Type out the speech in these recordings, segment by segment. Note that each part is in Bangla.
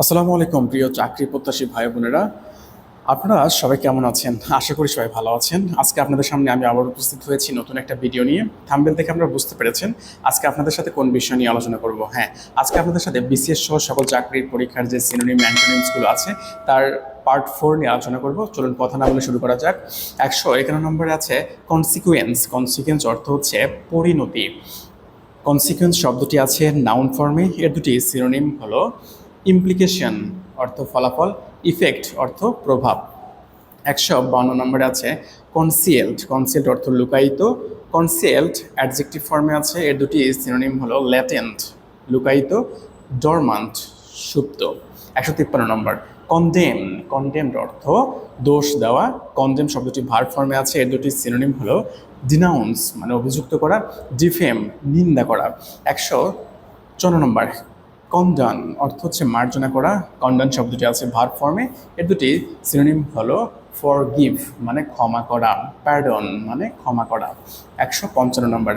আসসালামু আলাইকুম, প্রিয় চাকরি প্রত্যাশী ভাই বোনেরা। আপনারা সবাই কেমন আছেন? আশা করি সবাই ভালো আছেন। আজকে আপনাদের সামনে আমি আবার উপস্থিত হয়েছি নতুন একটা ভিডিও নিয়ে। থাম্বেল থেকে আপনারা বুঝতে পেরেছেন আজকে আপনাদের সাথে কোন বিষয় নিয়ে আলোচনা করব। হ্যাঁ আজকে আপনাদের সাথে বিসিএস সহ সকল চাকরির পরীক্ষার যে সিনোনিম অ্যান্টোনিমসগুলো আছে, তার পার্ট ফোর নিয়ে আলোচনা করব। চলুন কথা না বলে শুরু করা যাক। একশো এখানে নম্বরে আছে কনসিকুয়েন্স কনসিকুয়েন্স অর্থ হচ্ছে পরিণতি। কনসিকুয়েন্স শব্দটি আছে নাউন ফর্মে এর দুটি সিনোনিম হলো ইমপ্লিকেশন অর্থ ফলাফল ইফেক্ট অর্থ প্রভাব। একশো বাউন্ন নম্বরে আছে কনসিয়েল্ড কনসিয়েল্ড অর্থ লুকায়িত। কনসিয়েল্ড অ্যাডজেক্টিভ ফর্মে আছে, এর দুটি সিনোনিম হলো ল্যাটেন্ট লুকায়িত। ডরমান্ট সুপ্ত। একশো তিপ্পান্ন নম্বর কন্ডেম কন্ডেমড অর্থ দোষ দেওয়া। কন্ডেম শব্দটি ভার ফর্মে আছে, এর দুটি সিনোনিম হলো ডিনাউন্স মানে অভিযুক্ত করা। ডিফেম নিন্দা করা। একশো চন্ন নম্বর কন্ডন অর্থ হচ্ছে মার্জনা করা। কন্ডন শব্দটি আছে ভার ফর্মে। এর দুটি সিনোনিম হলো ফর গিভ মানে ক্ষমা করা। প্যাডন মানে ক্ষমা করা। একশো পঞ্চান্ন নম্বর।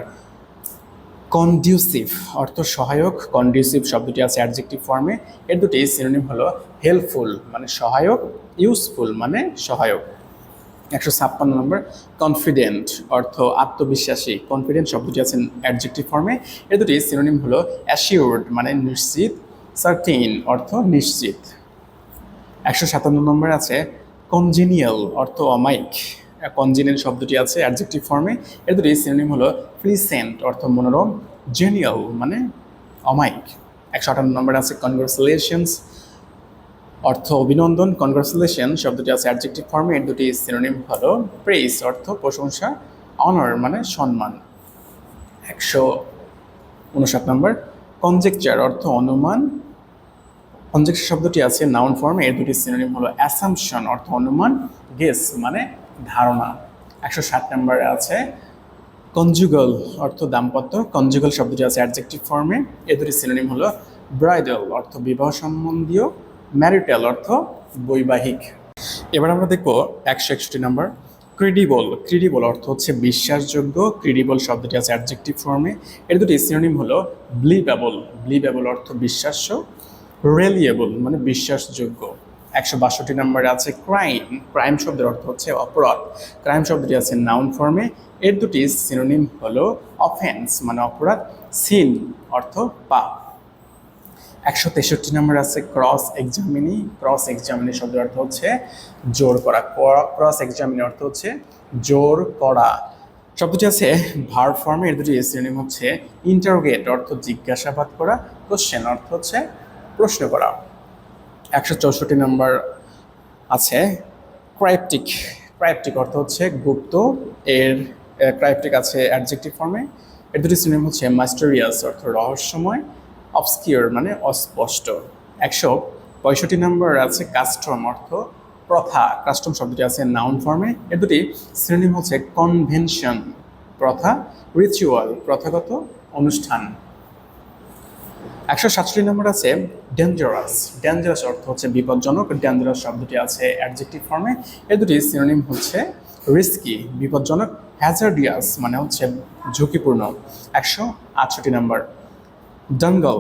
কন্ডিউসিভ অর্থ সহায়ক। কন্ডিউসিভ শব্দটি আছে অ্যাডজেক্টিভ ফর্মে এর দুটি সিনোনিম হলো হেল্পফুল মানে সহায়ক। ইউজফুল মানে সহায়ক। একশো ছাপ্পান্ন নম্বর কনফিডেন্ট অর্থ আত্মবিশ্বাসী। কনফিডেন্ট শব্দটি আছে অ্যাডজেক্টিভ ফর্মে এর দুটি সিনোনিম হলো অ্যাসিওর্ড মানে নিশ্চিত। সার্টিন অর্থ নিশ্চিত। একশো সাতান্ন নম্বর আছে কনজিনিয়াল অর্থ অমাইক কনজিনিয়াল শব্দটি আছে অ্যাডজেক্টিভ ফর্মে এর দুটি সিনোনিম হলো প্লিসেন্ট অর্থ মনোরম। জেনিয়াল মানে অমাইক একশো আটান্ন নম্বর আছে কনগ্রেচুলেশনস অর্থ অভিনন্দন কনগ্রাচুলেশন শব্দটি আছে অ্যাডজেক্টিভ ফর্মে দুটি সিনোনিম হলো প্রেস অর্থ প্রশংসা অনার মানে সম্মান। একশো উনষাট নম্বর কনজেকচার অর্থ অনুমান। কনজেকচার শব্দটি আছে নাউন ফর্মে এর দুটি সিনোনিম হলো অ্যাসামশন অর্থ অনুমান। গেস মানে ধারণা। একশো ষাট নম্বরে আছে কনজুগাল অর্থ দাম্পত্য। কনজুগাল শব্দটি আছে অ্যাডজেক্টিভ ফর্মে এর দুটি সিনোনিম হলো ব্রাইডাল অর্থ বিবাহ সম্বন্ধীয়। ম্যারিটাল অর্থ বৈবাহিক। এবার আমরা দেখব একশো একষট্টি নম্বর। ক্রেডিবল। ক্রেডিবল অর্থ হচ্ছে বিশ্বাসযোগ্য। ক্রেডিবল শব্দটি আছে অ্যাডজেক্টিভ ফর্মে। এর দুটি সিনোনিম হলো ব্লিভেবল ব্লিভেবল অর্থ বিশ্বাস্য। রেলিয়েবল মানে বিশ্বাসযোগ্য। একশো বাষট্টি নম্বরে আছে ক্রাইম ক্রাইম শব্দের অর্থ হচ্ছে অপরাধ। ক্রাইম শব্দটি আছে নাউন ফর্মে এর দুটি সিনোনিম হলো অফেন্স মানে অপরাধ। সিন অর্থ পাপ। একশো তেষট্টি নম্বর আছে ক্রস এক্সামিনি ক্রস এক্সামিনি শব্দের অর্থ হচ্ছে জোর করা। ক্রস এক্সামিনি অর্থ হচ্ছে জোর করা। শব্দটি আছে ভার ফর্মে এর দুটি সিনোনিম হচ্ছে ইন্টারোগেট অর্থ জিজ্ঞাসাবাদ করা। কোশ্চেন অর্থ হচ্ছে প্রশ্ন করা। একশো চৌষট্টি নম্বর আছে ক্রাইপটিক ক্রাইপটিক অর্থ হচ্ছে গুপ্ত। এর ক্রাইপটিক আছে অ্যাডজেক্টিভ ফর্মে এর দুটি সিনোনিম হচ্ছে মাস্টারিয়াস অর্থ রহস্যময়। অবস্কিওর মানে অস্পষ্ট। একশো পঁয়ষট্টি নম্বর আছে কাস্টম অর্থ প্রথা। কাস্টম শব্দটি আছে নাউন ফর্মে এর দুটি সিনোনিম হচ্ছে কনভেনশন প্রথা রিচুয়াল প্রথাগত অনুষ্ঠান। একশো সাতষট্টি নম্বর আছে ডেঞ্জারাস ডেঞ্জারাস অর্থ হচ্ছে বিপজ্জনক ডেঞ্জারাস শব্দটি আছে অ্যাডজেক্টিভ ফর্মে এর দুটি সিনোনিম হচ্ছে রিস্কি বিপজ্জনক হ্যাজার্ডিয়াস মানে হচ্ছে ঝুঁকিপূর্ণ। একশো আটষট্টি নম্বর। ডানগল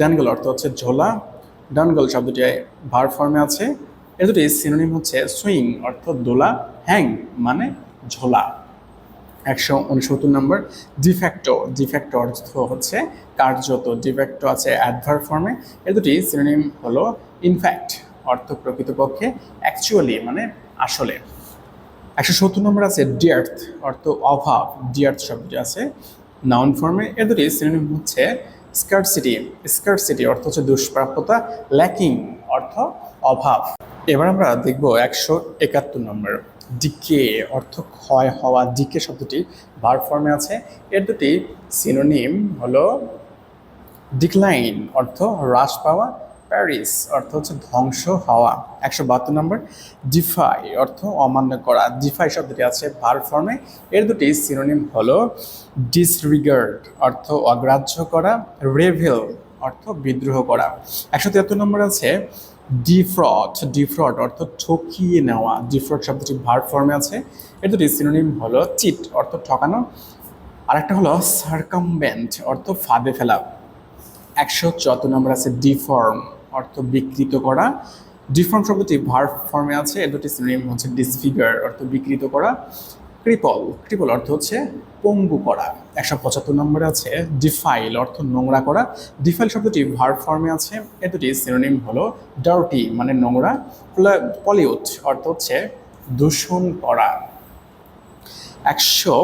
ডানগল অর্থ হচ্ছে ঝোলা। ডানগল শব্দটি ভার ফর্মে আছে। এর দুটি সিনোনিম হচ্ছে সুইং অর্থ দোলা। হ্যাং মানে ঝোলা। একশো উনসত্তর নম্বর ডিফ্যাক্টো ডিফ্যাক্টো অর্থ হচ্ছে কার্যত। ডিফ্যাক্টো আছে অ্যাডভার ফর্মে এর দুটি সিনোনিম হলো ইনফ্যাক্ট অর্থ প্রকৃতপক্ষে অ্যাকচুয়ালি মানে আসলে। একশো সত্তর নম্বর আছে ডিয়ার্থ অর্থ অভাব। ডিয়ার্থ শব্দটি আছে নাউন ফর্মে এর দুটি সিনোনিম হচ্ছে স্কার্সিটি স্কার্সিটি অর্থ হচ্ছে দুষ্প্রাপ্যতা ল্যাকিং অর্থ অভাব। এবার আমরা দেখব একশো একাত্তর নম্বর। ডিকে অর্থ ক্ষয় হওয়া। ডিকে শব্দটি ভার ফর্মে আছে। এর দুটি সিনোনিম হলো ডিক্লাইন অর্থ হ্রাস পাওয়া প্যারিস অর্থ হচ্ছে ধ্বংস হওয়া। একশো বাহাত্তর নম্বর ডিফাই অর্থ অমান্য করা। ডিফাই শব্দটি আছে ভার ফর্মে এর দুটি সিনোনিম হলো ডিসরিগার্ড অর্থ অগ্রাহ্য করা। রেভেল অর্থ বিদ্রোহ করা। একশো তিয়াত্তর নম্বর আছে ডিফ্রড ডিফ্রড অর্থ ঠকিয়ে নেওয়া। ডিফ্রড শব্দটি ভার ফর্মে আছে। এর দুটি সিনোনিম হলো চিট অর্থ ঠকানো। আর একটা হলো সার্কামবেন্ট অর্থ ফাঁদে ফেলা। একশো চুয়াত্তর নম্বর আছে ডিফর্ম, অর্থ বিকৃত করা। ডিফর্ম শব্দটি ভার ফর্মে আছে এর দুটি সিনোনিম হচ্ছে ডিসফিগার, অর্থ বিকৃত করা। ক্রিপল ক্রিপল অর্থ হচ্ছে পঙ্গু করা। একশো পঁচাত্তর নম্বরে আছে ডিফাইল, অর্থ নোংরা করা। ডিফাইল শব্দটি ভার ফর্মে আছে এ দুটি সিনোনিম হলো ডার্টি মানে নোংরা। পলিউট, অর্থ হচ্ছে দূষণ করা। একশো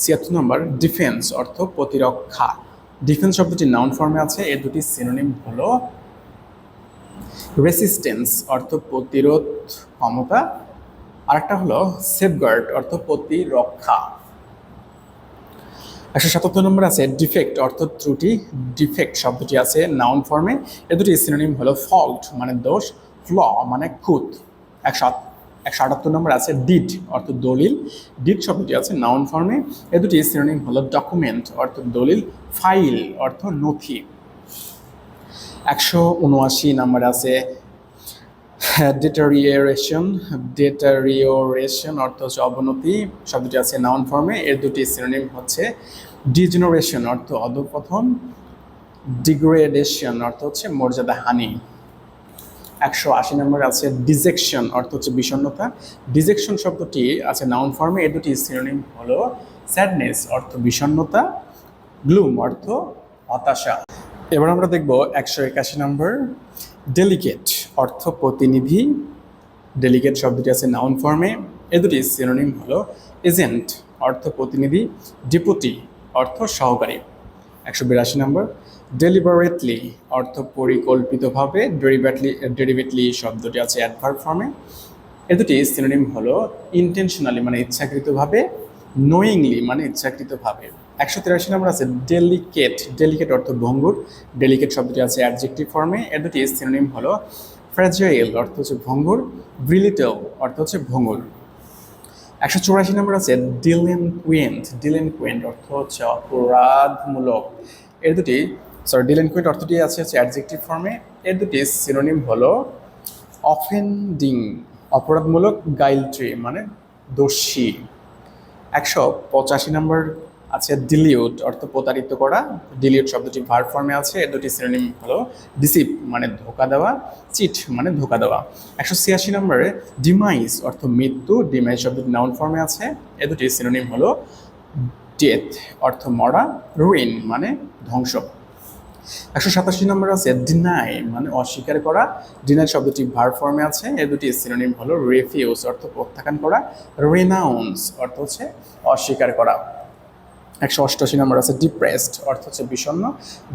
ছিয়াত্তর নম্বর ডিফেন্স, অর্থ প্রতিরক্ষা। ডিফেন্স শব্দটি নাউন ফর্মে আছে, এর দুটি সিনোনিম হলো রেসিস্টেন্স অর্থ প্রতিরোধ ক্ষমতা। আরেকটা হলো সেফগার্ড অর্থ প্রতিরক্ষা। একশো সাতাত্তর নম্বর আছে ডিফেক্ট অর্থ ত্রুটি ডিফেক্ট শব্দটি আছে নাউন ফর্মে এ। দুটি সিনোনিম হলো ফল্ট মানে দোষ ফ্ল মানে খুঁত। একশো একশো আটাত্তর নম্বর আছে ডিড অর্থ দলিল। ডিড শব্দটি আছে নাউন ফর্মে এ। দুটি সিনোনিম হলো ডকুমেন্ট অর্থ দলিল। ফাইল অর্থ নথি। একশো উনআশি নাম্বার আছে ডেটারিয়েশন ডেটারিওরেশন অর্থ হচ্ছে অবনতি। শব্দটি আছে নাউন ফর্মে এর দুটি সিনোনিম হচ্ছে ডিজেনারেশন অর্থ অধপতন। ডিগ্রেডেশন অর্থ হচ্ছে মর্যাদা হানি একশো আশি নম্বর আছে ডিজেকশন, অর্থ হচ্ছে বিষণ্ণতা। ডিজেকশন শব্দটি আছে নাউন ফর্মে এ দুটি সিনোনিম হলো স্যাডনেস অর্থ বিষণ্ণতা গ্লুম অর্থ হতাশা। এবার আমরা দেখব একশো একাশি নম্বর ডেলিকেট অর্থ প্রতিনিধি। ডেলিকেট শব্দটি আছে নাউন ফর্মে এ দুটি সিনোনিম হলো এজেন্ট অর্থ প্রতিনিধি। ডিপুটি অর্থ সহকারী। একশো বিরাশি নম্বর। ডেলিবারেটলি অর্থ পরিকল্পিতভাবে ডেরিভেটলি ডেরিভেটলি শব্দটি আছে অ্যাডভার্ব ফর্মে এ। দুটি সিনোনিম হলো ইন্টেনশনালি মানে ইচ্ছাকৃতভাবে নোয়িংলি মানে ইচ্ছাকৃতভাবে। একশো তিরাশি নম্বর আছে ডেলিকেট ডেলিকেট অর্থ ভঙ্গুর। ডেলিকেট শব্দটি আছে অ্যাডজেক্টিভ ফর্মে এ। দুটি সিনোনিম হলো ফ্র্যাজাইল অর্থ হচ্ছে ভঙ্গুর। ব্রিলিটেল অর্থ হচ্ছে ভঙ্গুর। একশো চৌরাশি নম্বর আছে ডিলেনকুয়েন্ট ডিলেনকুয়েন্ট অর্থ হচ্ছে অপরাধমূলক। এর দুটি সরি ডিলেনকুয়েন্ট অর্থটি আছে হচ্ছে অ্যাডজেক্টিভ ফর্মে এর দুটি সিনোনিম হলো অফেন্ডিং অপরাধমূলক গাইলট্রি মানে দোষী। একশো পঁচাশি নম্বর আছে ডিলিউট অর্থ প্রতারিত করা। ডিলিউট শব্দটি ভার ফর্মে আছে এর দুটি সিনোনিম হলো ডিসিপ মানে ধোকা দেওয়া চিট মানে ধোকা দেওয়া। একশো ছিয়াশি নম্বরে ডিমাইস অর্থ মৃত্যু ডিমাইস শব্দটি নাউন ফর্মে আছে, এ দুটি সিনোনিম হলো ডেথ অর্থ মরা রুইন মানে ধ্বংস। একশো সাতাশি নম্বর আছে ডিনাই মানে অস্বীকার করা। ডিনাই শব্দটি ভার ফর্মে আছে, এ দুটি সিনোনিম হলো রেফিউস অর্থ প্রত্যাখ্যান করা। রেনাউন্স অর্থ হচ্ছে অস্বীকার করা। একশো অষ্টআশি নম্বর আছে ডিপ্রেসড অর্থ হচ্ছে বিষণ্ণ।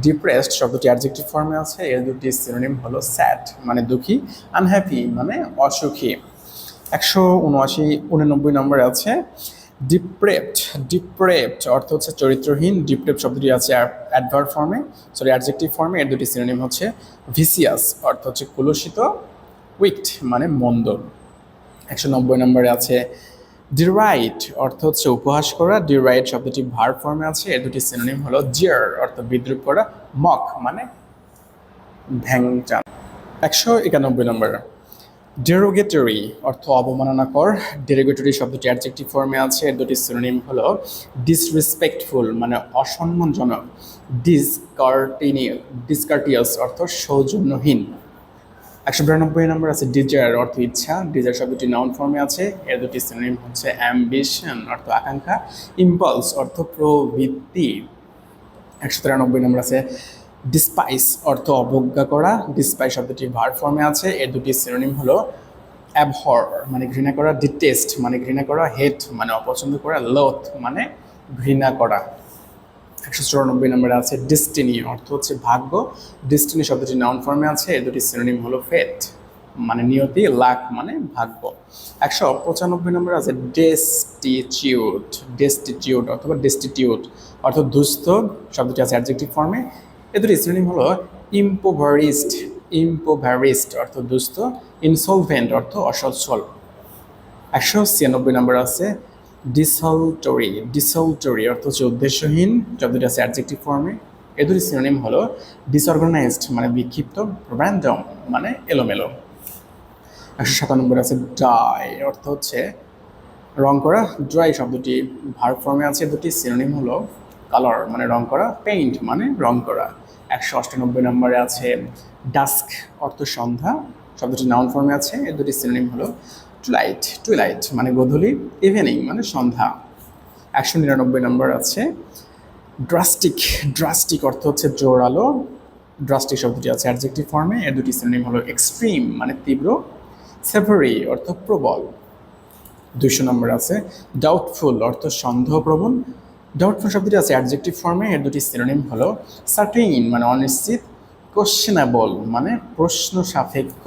ডিপ্রেসড শব্দটি অ্যাডজেক্টিভ ফর্মে আছে, এর দুটি সিনোনিম হলো স্যাড মানে দুঃখী আনহ্যাপি মানে অসুখী। একশো উনআশি, উননব্বই নম্বরে আছে ডিপ্রেপড ডিপ্রেপড অর্থ হচ্ছে চরিত্রহীন ডিপ্রেপ শব্দটি আছে অ্যাডভার্ব ফর্মে সরি অ্যাডজেক্টিভ ফর্মে এর দুটি সিনোনিম হচ্ছে ভিসিয়াস অর্থ হচ্ছে কুলুষিত উইকড মানে মন্দ। একশো নব্বই নম্বরে আছে ডিরাইট অর্থ হচ্ছে উপহাস করা ডিরাইট শব্দটি ভার ফর্মে আছে, এর দুটি সিনোনিম হলো জিয়ার অর্থ বিদ্রুপ করা মক মানে ভ্যাংচান একশো একানব্বই নম্বর ডেরোগেটরি অর্থ অবমাননাকর ডেরোগেটরি শব্দটি অ্যাডজেক্টিভ ফর্মে আছে, এর দুটি সিনোনিম হলো ডিসরেসপেক্টফুল মানে অসম্মানজনক ডিসকার্টিনিয়াস ডিসকার্টিয়াস অর্থ সৌজন্যহীন। একশো বিরানব্বই নম্বর আছে ডিজায়ার অর্থ ইচ্ছা। ডিজায়ার শব্দটি নাউন ফর্মে আছে। এর দুটি সিনোনিম হচ্ছে অ্যাম্বিশন অর্থ আকাঙ্ক্ষা। ইম্পালস অর্থ প্রবৃত্তি। একশো তিরানব্বই নম্বর আছে ডিসপাইস অর্থ অবজ্ঞা করা। ডিসপাইস শব্দটি ভার ফর্মে আছে। এর দুটি সিনোনিম হলো অ্যাবহর মানে ঘৃণা করা। ডিটেস্ট মানে ঘৃণা করা। হেট মানে অপছন্দ করা। লথ মানে ঘৃণা করা। একশো চুরানব্বই নম্বরে আছে ডিস্টিনি অর্থ হচ্ছে ভাগ্য। ডিস্টিনি শব্দটি নাউন ফর্মে আছে এর দুটি সিনোনিম হলো ফেট মানে নিয়তি লাক মানে ভাগ্য। একশো পঁচানব্বই নম্বরে আছে ডেস্টিটিউট ডেস্টিটিউট অথবা ডেস্টিটিউট অর্থ দুস্থ, শব্দটি আছে অ্যাডজেক্টিভ ফর্মে এ দুটি সিনোনিম হলো ইম্পোভারিস্ট ইম্পোভারিস্ট অর্থ দুস্থ ইনসলভেন্ট অর্থ অসচ্ছল। একশো ছিয়ানব্বই নম্বর আছে ডিসলটরি ডিসলটরি অর্থ হচ্ছে উদ্দেশ্যহীন শব্দটি আছে অ্যাডজেক্টিভ ফর্মে এ। দুটি সিনোনিম হলো ডিসঅর্গানাইজড মানে বিক্ষিপ্ত র্যান্ডম মানে এলোমেলো। একশো সাতানব্বই আছে ডাই অর্থ হচ্ছে রং করা। ড্রাই শব্দটি ভার ফর্মে আছে, দুটি সিনোনিম হলো কালার মানে রং করা। পেইন্ট মানে রং করা। একশো অষ্টানব্বই নম্বরে আছে ডাস্ক অর্থ সন্ধ্যা। শব্দটি নাউন ফর্মে আছে এর দুটি সিনোনিম হলো টুলাইট টুইলাইট মানে গোধূলি ইভিনিং মানে সন্ধ্যা। একশো নিরানব্বই নম্বর আছে। ড্রাস্টিক ড্রাস্টিক অর্থ হচ্ছে জোরালো ড্রাস্টিক শব্দটি আছে অ্যাডজেক্টিভ ফর্মে এর দুটি সিনোনিম হলো এক্সট্রিম মানে তীব্র। সেভারি অর্থ প্রবল। দুইশো নম্বর আছে। ডাউটফুল অর্থ সন্দেহপ্রবণ। ডাউটফুল শব্দটি আছে অ্যাডজেক্টিভ ফর্মে এর দুটি সিনোনিম হলো সার্টেইন মানে অনিশ্চিত। কোশ্চেনেবল মানে প্রশ্ন সাপেক্ষ